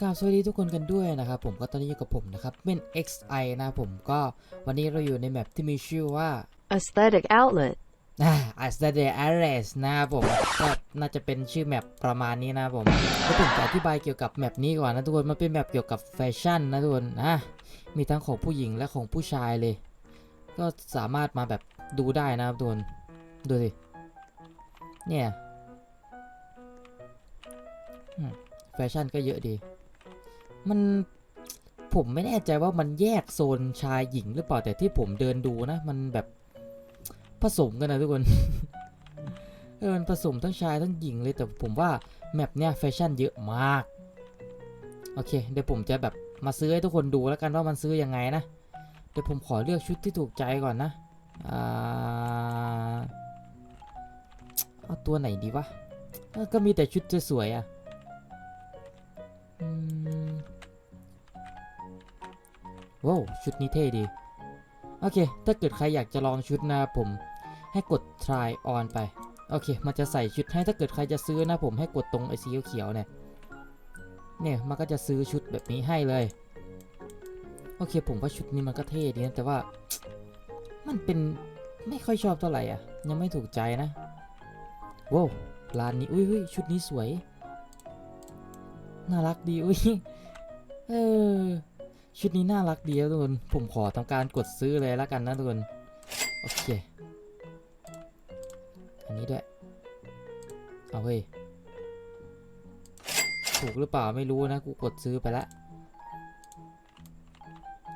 กราบสวัสดีทุกคนกันด้วยนะครับผมก็ตอนนี้อยู่กับผมนะครับเป็น XI นะผมก็วันนี้เราอยู่ในแมปที่มีชื่อว่า Aesthetic Outlet. อ่า a s t a d e Ares นะครับผมก็น่าจะเป็นชื่อแมปประมาณนี้นะครับผมแล้วผมจะอธิบายเกี่ยวกับแมปนี้ก่อนนะทุกคนมันเป็นแมปเกี่ยวกับแฟชั่นนะทุกคนนะมีทั้งของผู้หญิงและของผู้ชายเลย ก็สามารถมาแบบดูได้นะครับทุกคนดูสิเนี่ยอืมแฟชั่นก็เยอะดี มันผมไม่แน่ใจว่ามันแยกโซนชายหญิงหรือเปล่าแต่ที่ผมเดินดูนะ มันแบบผสมกันนะทุกคนเออมันผสมทั้งชายทั้งหญิงเลยแต่ผมว่าแมปเนี้ยแฟชั่นเยอะมาก โอเค เดี๋ยวผมจะแบบมาซื้อให้ทุกคนดูแล้วกันว่ามันซื้อยังไงนะ เดี๋ยวผมขอเลือกชุดที่ถูกใจก่อนนะอ่าเอาตัวไหนดีวะก็มีแต่ชุดสวยๆอะอื ว้าวชุดนี้เท่ดี โอเค ถ้าเกิดใครอยากจะลองชุดนะผม ให้กด try on ไป โอเค มันจะใส่ชุดให้ถ้าเกิดใครจะซื้อนะผมให้กดตรงไอ้สีเขียวเนี่ย เนี่ยมันก็จะซื้อชุดแบบนี้ให้เลย โอเค ผมว่าชุดนี้มันก็เท่ดีนะแต่ว่า มันเป็นไม่ค่อยชอบเท่าไหร่อะ ยังไม่ถูกใจนะว้าวร้านนี้อุ้ยอุ้ยชุดนี้สวย น่ารักดีอุ้ยเออ ชุดนี้น่ารักดีนะทุกคน ผมขอทำการกดซื้อเลยแล้วกันนะทุกคน โอเค อันนี้ด้วย เอาเฮ้ย ถูกหรือเปล่าไม่รู้นะ กูกดซื้อไปแล้ว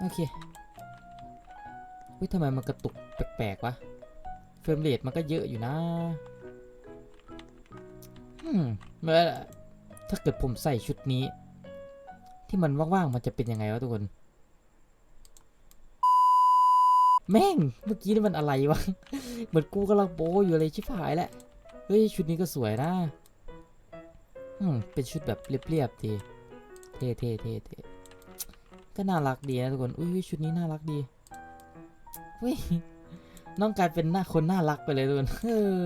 โอเคเฮ้ยทำไมมันกระตุกแปลกๆวะ เฟรมเรทมันก็เยอะอยู่นะอืมเมื่อถ้าเกิดผมใส่ชุดนี้ ที่มันว่างๆมันจะเป็นยังไงวะทุกคน แม่งเมื่อกี้นี่มันอะไรวะ เหมือนกูกำลังโปอยู่เลยชิบหายแหละ เฮ้ยชุดนี้ก็สวยนะอืมเป็นชุดแบบเรียบๆดีเท่เท่เท่เท่ก็น่ารักดีนะทุกคน อุ้ยชุดนี้น่ารักดีเฮ้ยน้องกลายเป็นหน้าคนน่ารักไปเลยทุกคนเออ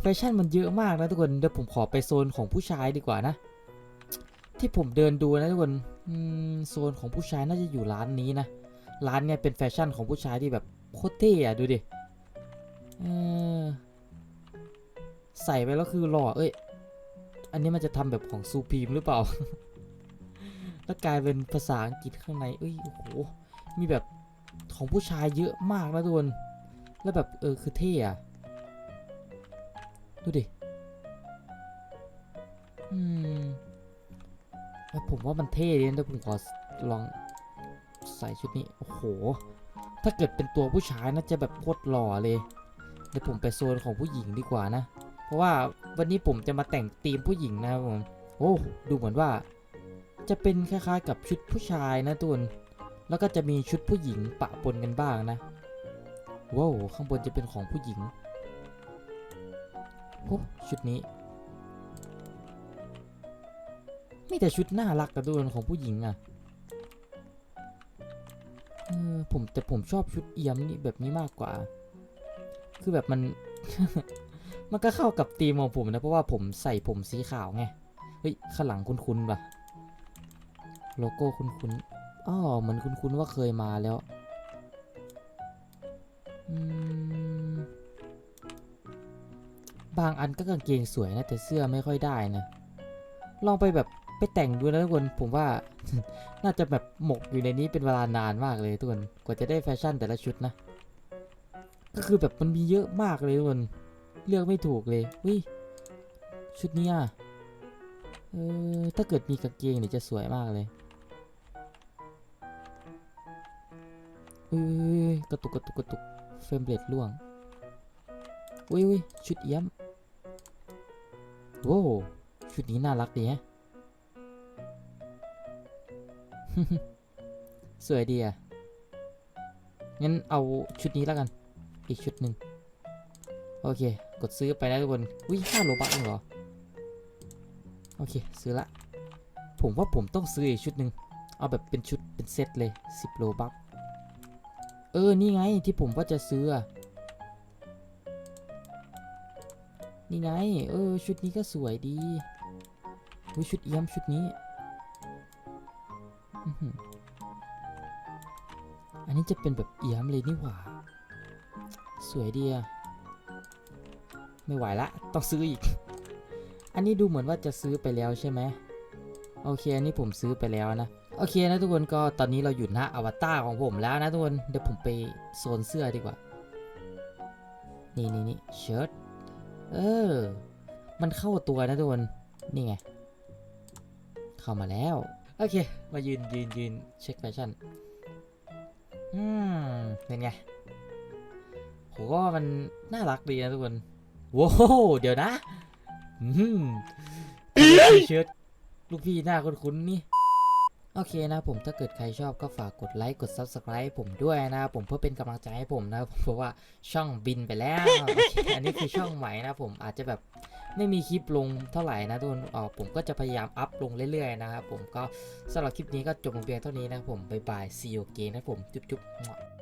แฟชั่นมันเยอะมากนะทุกคน เดี๋ยวผมขอไปโซนของผู้ชายดีกว่านะ ที่ผมเดินดูนะทุกคน อืมโซนของผู้ชายน่าจะอยู่ร้านนี้นะ ร้านเนี่ยเป็นแฟชั่นของผู้ชายที่แบบโคตรเท่อะดูดิเออใส่ไปแล้วคือหล่อเอ้ย อันนี้มันจะทำแบบของซูพีมหรือเปล่า แล้วกลายเป็นภาษาอังกฤษข้างใน เอ้ย โอ้โห มีแบบของผู้ชายเยอะมากนะทุกคน แล้วแบบเออคือเท่อะดูดิ อืม ผมว่ามันเท่ดีนะเดี๋ยวผมขอลองใส่ชุดนี้ โอ้โห ถ้าเกิดเป็นตัวผู้ชายน่าจะแบบโคตรหล่อเลย เดี๋ยวผมไปโซนของผู้หญิงดีกว่านะ เพราะว่าวันนี้ผมจะมาแต่งธีมผู้หญิงนะครับผม โอ้ ดูเหมือนว่า จะเป็นคล้ายๆกับชุดผู้ชายนะตุกคน แล้วก็จะมีชุดผู้หญิงปะปนกันบ้างนะ ว้าว ข้างบนจะเป็นของผู้หญิงโอ้ชุดนี้ มีแต่ชุดน่ารักกระโดนของผู้หญิงอะเออผมแต่ผมชอบชุดเอี่ยมนี่แบบนี้มากกว่า คือแบบมัน มันก็เข้ากับธีมของผมนะ เพราะว่าผมใส่ผมสีขาวไง เฮ้ยข้างหลังคุ้นๆปะโลโก้คุ้นๆอ๋อเหมือนคุ้นๆว่าเคยมาแล้วบางอันก็กางเกงสวยนะแต่เสื้อไม่ค่อยได้นะ ลองไปแบบ ไปแต่งดูนะทุกคนผมว่า น่าจะแบบหมกอยู่ในนี้เป็นเวลานานมากเลยทุกคนกว่าจะได้แฟชั่นแต่ละชุดนะ ก็คือแบบมันมีเยอะมากเลยทุกคนเลือกไม่ถูกเลยวิชุดนี้ยเออถ้าเกิดมีกางเกงเนี่ยจะสวยมากเลยเอ้ยกระตุกกระตุกกระตุกเฟรมเรทล่วงอุ้ยอุ้ยชุดเอี้ยมโว้วชุดนี้น่ารักดีฮะ สวยดีอะ งั้นเอาชุดนี้แล้วกัน อีกชุดหนึ่ง โอเค กดซื้อไปแล้วทุกคนวิ่งห้าโลบักเหรอ โอเค ซื้อละ ผมว่าผมต้องซื้ออีกชุดหนึ่ง เอาแบบเป็นชุดเป็นเซตเลย10โลบักเออ นี่ไงที่ผมว่าจะซื้อ นี่ไง เออ ชุดนี้ก็สวยดีวิชุดเอี้ยมชุดนี้ อันนี้จะเป็นแบบเอียมเลยนี่หว่า สวยดีอะไม่ไหวละต้องซื้ออีก อันนี้ดูเหมือนว่าจะซื้อไปแล้วใช่ไหมโอเค อันนี้ผมซื้อไปแล้วนะ โอเคนะทุกคนก็ตอนนี้เราอยู่หน้าอวตารของผมแล้วนะทุกคน เดี๋ยวผมไปโซนเสื้อดีกว่า นี่นี่นี่เชิ้ตเออ มันเข้าตัวนะทุกคน นี่ไง เข้ามาแล้ว โอเค มายืนยืนยืนเช็คแฟชั่น อืม เป็นไงผมก็มันน่ารักดีนะทุกคน โว้วเดี๋ยวนะอืมไมใส่เชิ้ตลูกพี่หน้าคุ้นๆนี่ โอเคนะผมถ้าเกิดใครชอบก็ฝากกดไลค์กด Subscribe ผมด้วยนะ ผมเพื่อเป็นกำลังใจให้ผมนะผมเพราะว่าช่องบินไปแล้ว อันนี้คือช่องใหม่นะผมอาจจะแบบ ไม่มีคลิปลงเท่าไหร่นะทุกคนอ๋อผมก็จะพยายามอัพลงเรื่อยๆนะครับผมก็สำหรับคลิปนี้ก็จบลงเพียงเท่านี้นะครับผมบ๊ายบายซีโอเก้นะผมจุ๊บๆ